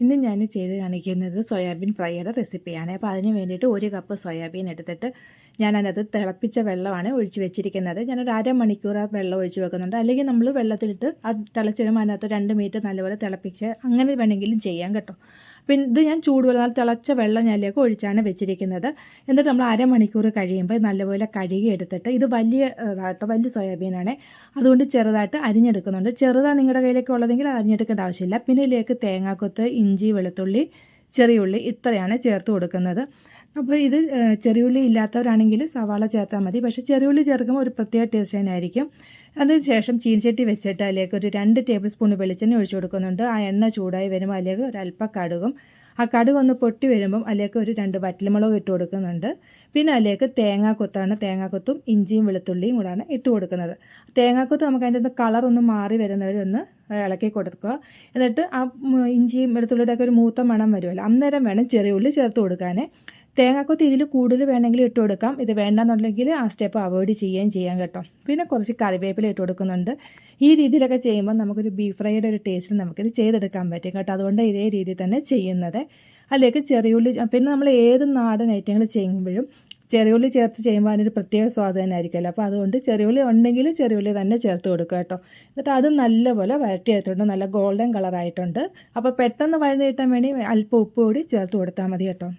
ഇന്ന് ഞാൻ ചെയ്ത് കാണിക്കുന്നത് സോയാബീൻ ഫ്രൈയുടെ റെസിപ്പിയാണ്. അപ്പോൾ അതിന് വേണ്ടിയിട്ട് ഒരു കപ്പ് സോയാബീൻ എടുത്തിട്ട് ഞാൻ അതിനകത്ത് തിളപ്പിച്ച വെള്ളമാണ് ഒഴിച്ച് വെച്ചിരിക്കുന്നത്. ഞാനൊരു അരമണിക്കൂർ ആ വെള്ളം ഒഴിച്ച് വെക്കുന്നുണ്ട്. അല്ലെങ്കിൽ നമ്മൾ വെള്ളത്തിലിട്ട് അത് തിളച്ചിടുമ്പോൾ അതിനകത്ത് രണ്ട് മിനിറ്റ് നല്ലപോലെ തിളപ്പിച്ച് അങ്ങനെ വേണമെങ്കിലും ചെയ്യാം കേട്ടോ. പിന്നെ ഇത് ഞാൻ ചൂടുവെള്ളം തിളച്ച വെള്ളം ഞാനിലേക്ക് ഒഴിച്ചാണ് വെച്ചിരിക്കുന്നത്. എന്നിട്ട് നമ്മൾ അരമണിക്കൂർ കഴിയുമ്പോൾ നല്ലപോലെ കഴുകി എടുത്തിട്ട് ഇത് വലിയ ഇതാട്ടോ വലിയ സോയാബീനാണ്. അതുകൊണ്ട് ചെറുതായിട്ട് അരിഞ്ഞെടുക്കുന്നുണ്ട്. ചെറുതാണ് നിങ്ങളുടെ കയ്യിലേക്ക് ഉള്ളതെങ്കിൽ അരിഞ്ഞെടുക്കേണ്ട ആവശ്യമില്ല. പിന്നെ ഇതിലേക്ക് തേങ്ങാക്കൊത്ത് ഇഞ്ചി വെളുത്തുള്ളി ചെറിയുള്ളി ഇത്രയാണ് ചേർത്ത് കൊടുക്കുന്നത്. അപ്പോൾ ഇത് ചെറിയുള്ളി ഇല്ലാത്തവരാണെങ്കിൽ സവാള ചേർത്താൽ മതി. പക്ഷേ ചെറിയുള്ളി ചേർക്കുമ്പോൾ ഒരു പ്രത്യേക ടേസ്റ്റ് തന്നെയായിരിക്കും. അതിനുശേഷം ചീനച്ചട്ടി വെച്ചിട്ട് അതിലേക്ക് ഒരു രണ്ട് ടേബിൾ സ്പൂൺ വെളിച്ചെണ്ണ ഒഴിച്ചു കൊടുക്കുന്നുണ്ട്. ആ എണ്ണ ചൂടായി വരുമ്പോൾ അതിലേക്ക് ഒരല്പ കടുകും ആ കടുക് ഒന്ന് പൊട്ടി വരുമ്പം അതിലേക്ക് ഒരു രണ്ട് വറ്റൽമുളക് ഇട്ട് കൊടുക്കുന്നുണ്ട്. പിന്നെ അതിലേക്ക് തേങ്ങാക്കൊത്താണ് തേങ്ങാക്കൊത്തും ഇഞ്ചിയും വെളുത്തുള്ളിയും കൂടാണ് ഇട്ട് കൊടുക്കുന്നത്. തേങ്ങാക്കൊത്ത് നമുക്ക് അതിന്റെ കളർ ഒന്ന് മാറി വരുന്നവരൊന്ന് ഇളക്കി കൊടുക്കുക. എന്നിട്ട് ആ ഇഞ്ചിയും വെളുത്തുള്ളിയുടെയൊക്കെ ഒരു മൂത്ത മണം വരുമല്ലോ. അന്നേരം വേണം ചെറിയ ഉള്ളി ചേർത്ത് കൊടുക്കാൻ തേങ്ങാക്കൊത്ത് ഇതിൽ കൂടുതൽ വേണമെങ്കിൽ ഇട്ട് കൊടുക്കാം. ഇത് വേണ്ടെന്നുണ്ടെങ്കിൽ ആ സ്റ്റെപ്പ് അവോയ്ഡ് ചെയ്യുകയും ചെയ്യാം കേട്ടോ. പിന്നെ കുറച്ച് കറിവേപ്പില ഇട്ട് കൊടുക്കുന്നുണ്ട്. ഈ രീതിയിലൊക്കെ ചെയ്യുമ്പോൾ നമുക്കൊരു ബീഫ് ഫ്രൈയുടെ ഒരു ടേസ്റ്റിൽ നമുക്കിത് ചെയ്തെടുക്കാൻ പറ്റും കേട്ടോ. അതുകൊണ്ട് ഇതേ രീതിയിൽ തന്നെ ചെയ്യുന്നത്. അതിലേക്ക് ചെറിയുള്ളി പിന്നെ നമ്മൾ ഏത് നാടൻ ഐറ്റങ്ങൾ ചെയ്യുമ്പോഴും ചെറിയുള്ളി ചേർത്ത് ചെയ്യുമ്പോൾ അതിനൊരു പ്രത്യേക സ്വാദ് തന്നെ ആയിരിക്കുമല്ലോ. അപ്പോൾ അതുകൊണ്ട് ചെറിയുള്ളി ഉണ്ടെങ്കിൽ ചെറിയുള്ളി തന്നെ ചേർത്ത് കൊടുക്കുക കേട്ടോ. എന്നിട്ട് അത് നല്ലപോലെ വരട്ടി എടുത്തിട്ടുണ്ട്. നല്ല ഗോൾഡൻ കളറായിട്ടുണ്ട് അപ്പോൾ പെട്ടെന്ന് വഴന്ന് വേണ്ടി അല്പം ഉപ്പ് കൂടി ചേർത്ത് കൊടുത്താൽ മതി കേട്ടോ.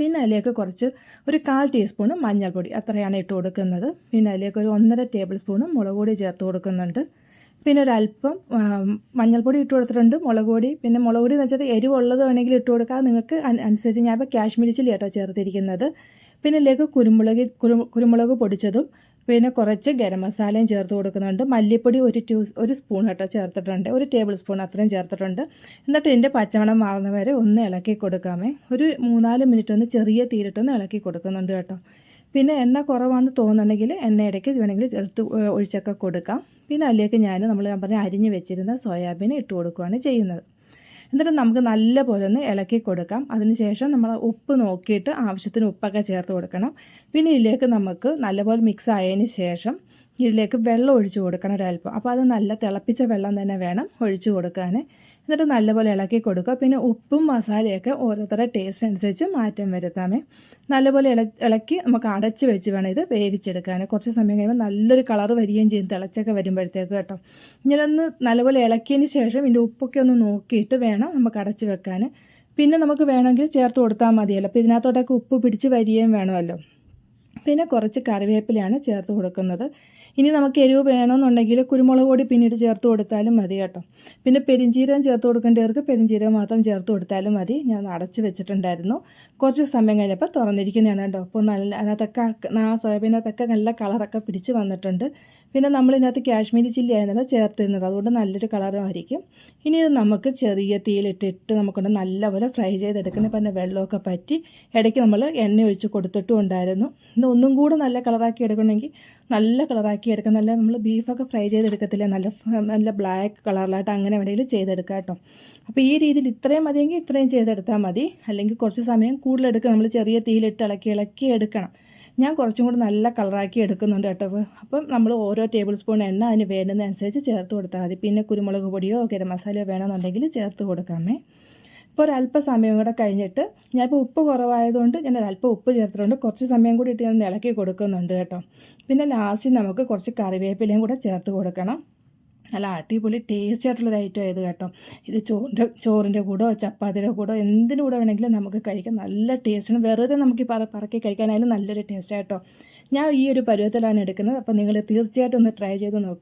പിന്നെ അതിലേക്ക് കുറച്ച് ഒരു കാൽ ടീസ്പൂണ് മഞ്ഞൾപ്പൊടി അത്രയാണ് ഇട്ട് കൊടുക്കുന്നത്. പിന്നെ അതിലേക്ക് ഒരു ഒന്നര ടേബിൾ സ്പൂണ് മുളക് പൊടി ചേർത്ത് കൊടുക്കുന്നുണ്ട്. പിന്നെ ഒരല്പം മഞ്ഞൾപ്പൊടി ഇട്ട് കൊടുത്തിട്ടുണ്ട്. മുളക് പൊടി പിന്നെ മുളക് പൊടി എന്ന് വെച്ചാൽ എരിവുള്ളത് വേണമെങ്കിൽ ഇട്ട് കൊടുക്കാം. നിങ്ങൾക്ക് അനുസരിച്ച് ഞാനിപ്പോൾ കാശ്മീരി ചില്ലി കേട്ടോ ചേർത്തിരിക്കുന്നത്. പിന്നെ ഇതിലേക്ക് കുരുമുളക് കുരുമുളക് പൊടിച്ചതും പിന്നെ കുറച്ച് ഗരം മസാലയും ചേർത്ത് കൊടുക്കുന്നുണ്ട്. മല്ലിപ്പൊടി ഒരു ടൂ ഒരു സ്പൂൺ കേട്ടോ ചേർത്തിട്ടുണ്ട്. ഒരു ടേബിൾ സ്പൂൺ അത്രയും ചേർത്തിട്ടുണ്ട്. എന്നിട്ട് ഇതിന്റെ പച്ചമണം മാറുന്ന വരെ ഒന്ന് ഇളക്കി കൊടുക്കാമേ. ഒരു മൂന്നാൽ മിനിറ്റ് ഒന്ന് ചെറിയ തീരിട്ടൊന്ന് ഇളക്കി കൊടുക്കുന്നുണ്ട് കേട്ടോ. പിന്നെ എണ്ണ കുറവാണെന്ന് തോന്നുന്നുണ്ടെങ്കിൽ എണ്ണ ഇടയ്ക്ക് വേണമെങ്കിൽ ചേർത്ത് ഒഴിച്ചൊക്കെ കൊടുക്കാം. പിന്നെ അതിലേക്ക് ഞാൻ നമ്മൾ ഞാൻ പറഞ്ഞ അരിഞ്ഞ് വെച്ചിരുന്ന സോയാബീൻ ഇട്ട് കൊടുക്കുകയാണ് ചെയ്യുന്നത്. എന്നിട്ട് നമുക്ക് നല്ലപോലെ ഒന്ന് ഇളക്കി കൊടുക്കാം. അതിനുശേഷം നമ്മൾ ഉപ്പ് നോക്കിയിട്ട് ആവശ്യത്തിന് ഉപ്പൊക്കെ ചേർത്ത് കൊടുക്കണം. പിന്നെ ഇതിലേക്ക് നമുക്ക് നല്ലപോലെ മിക്സ് ആയതിന് ശേഷം ഇതിലേക്ക് വെള്ളം ഒഴിച്ച് കൊടുക്കണം ഒരല്പം. അപ്പോൾ അത് നല്ല തിളപ്പിച്ച വെള്ളം തന്നെ വേണം ഒഴിച്ച് കൊടുക്കാൻ. എന്നിട്ട് നല്ലപോലെ ഇളക്കി കൊടുക്കുക. പിന്നെ ഉപ്പും മസാലയൊക്കെ ഓരോരുത്തരുടെ ടേസ്റ്റ് അനുസരിച്ച് മാറ്റം വരുത്താമേ. നല്ലപോലെ ഇള ഇളക്കി നമുക്ക് അടച്ച് വെച്ച് വേണം ഇത് വേവിച്ചെടുക്കാൻ. കുറച്ച് സമയം കഴിയുമ്പോൾ നല്ലൊരു കളർ വരികയും ചെയ്യും. തിളച്ചൊക്കെ വരുമ്പോഴത്തേക്ക് കേട്ടോ. ഇങ്ങനൊന്ന് നല്ലപോലെ ഇളക്കിയതിന് ശേഷം ഇതിന്റെ ഉപ്പൊക്കെ ഒന്ന് നോക്കിയിട്ട് വേണം നമുക്ക് അടച്ച് വെക്കാൻ. പിന്നെ നമുക്ക് വേണമെങ്കിൽ ചേർത്ത് കൊടുത്താൽ മതിയല്ലോ. അപ്പോൾ ഇതിനകത്തോട്ടൊക്കെ ഉപ്പ് പിടിച്ച് വരികയും വേണമല്ലോ. പിന്നെ കുറച്ച് കറിവേപ്പിലയാണ് ചേർത്ത് കൊടുക്കുന്നത്. ഇനി നമുക്ക് എരിവ് വേണമെന്നുണ്ടെങ്കിൽ കുരുമുളക് പൊടി പിന്നീട് ചേർത്ത് കൊടുത്താലും മതി കേട്ടോ. പിന്നെ പെരിഞ്ചീരകം ചേർത്ത് കൊടുക്കേണ്ടവർക്ക് പെരിഞ്ചീരകം മാത്രം ചേർത്ത് കൊടുത്താലും മതി. ഞാൻ അടച്ച് വെച്ചിട്ടുണ്ടായിരുന്നു. കുറച്ച് സമയം കഴിഞ്ഞപ്പോൾ തുറന്നിരിക്കുന്നതാണ് കേട്ടോ. അപ്പോൾ നല്ല അതിനകത്തൊക്കെ ആ സോയാബീനകത്തൊക്കെ നല്ല കളറൊക്കെ പിടിച്ച് വന്നിട്ടുണ്ട്. പിന്നെ നമ്മളിതിനകത്ത് കാശ്മീരി ചില്ലി ആയിരുന്നല്ലോ ചേർത്തിരുന്നത്. അതുകൊണ്ട് നല്ലൊരു കളറുമായിരിക്കും. ഇനി ഇത് നമുക്ക് ചെറിയ തീയിലിട്ടിട്ട് നമുക്കൊണ്ട് നല്ലപോലെ ഫ്രൈ ചെയ്തെടുക്കുന്ന പിന്നെ വെള്ളമൊക്കെ പറ്റി ഇടയ്ക്ക് നമ്മൾ എണ്ണ ഒഴിച്ച് കൊടുത്തിട്ടും ഉണ്ടായിരുന്നു. ഇന്ന് ഒന്നും കൂടെ നല്ല കളറാക്കി എടുക്കണമെങ്കിൽ നല്ല കളറാക്കി എടുക്കാം. നല്ല നമ്മൾ ബീഫൊക്കെ ഫ്രൈ ചെയ്തെടുക്കത്തില്ല? നല്ല നല്ല ബ്ലാക്ക് കളറിലായിട്ട് അങ്ങനെ വേണമെങ്കിൽ ചെയ്തെടുക്കാം കേട്ടോ. അപ്പോൾ ഈ രീതിയിൽ ഇത്രയും മതിയെങ്കിൽ ഇത്രയും ചെയ്തെടുത്താൽ മതി. അല്ലെങ്കിൽ കുറച്ച് സമയം കൂടുതലെടുക്കുക നമ്മൾ ചെറിയ തീയിലിട്ട് ഇളക്കി ഇളക്കി എടുക്കണം. ഞാൻ കുറച്ചും കൂടി നല്ല കളറാക്കി എടുക്കുന്നുണ്ട് കേട്ടോ. അപ്പം നമ്മൾ ഓരോ ടേബിൾ സ്പൂൺ എണ്ണ അതിന് വേണ്ടുന്നതനുസരിച്ച് ചേർത്ത് കൊടുത്താൽ മതി. പിന്നെ കുരുമുളക് പൊടിയോ ഗരം മസാലയോ വേണമെന്നുണ്ടെങ്കിൽ ചേർത്ത് കൊടുക്കാമേ. ഇപ്പോൾ ഒരല്പ സമയം കൂടെ കഴിഞ്ഞിട്ട് ഞാനിപ്പോൾ ഉപ്പ് കുറവായതുകൊണ്ട് ഞാൻ ഒരല്പം ഉപ്പ് ചേർത്തിട്ടുണ്ട്. കുറച്ച് സമയം കൂടി ഇട്ട് ഞാൻ ഇളക്കി കൊടുക്കുന്നുണ്ട് കേട്ടോ. പിന്നെ ലാസ്റ്റ് നമുക്ക് കുറച്ച് കറിവേപ്പിലയും കൂടെ ചേർത്ത് കൊടുക്കണം. നല്ല അടിപൊളി ടേസ്റ്റ് ആയിട്ടുള്ളൊരു ഐറ്റം ആയത് കേട്ടോ. ഇത് ചോറിന്റെ ചോറിന്റെ കൂടോ ചപ്പാത്തിയുടെ കൂടോ എന്തിന്റെ കൂടെ വേണമെങ്കിലും നമുക്ക് കഴിക്കാം. നല്ല ടേസ്റ്റാണ് വെറുതെ നമുക്ക് പറ പറക്കി കഴിക്കാനായാലും നല്ലൊരു ടേസ്റ്റ് ആയിട്ടോ ഞാൻ ഈ ഒരു പരുവത്തിലാണ് എടുക്കുന്നത്. അപ്പോൾ നിങ്ങൾ തീർച്ചയായിട്ടും ഒന്ന് ട്രൈ ചെയ്ത് നോക്കുക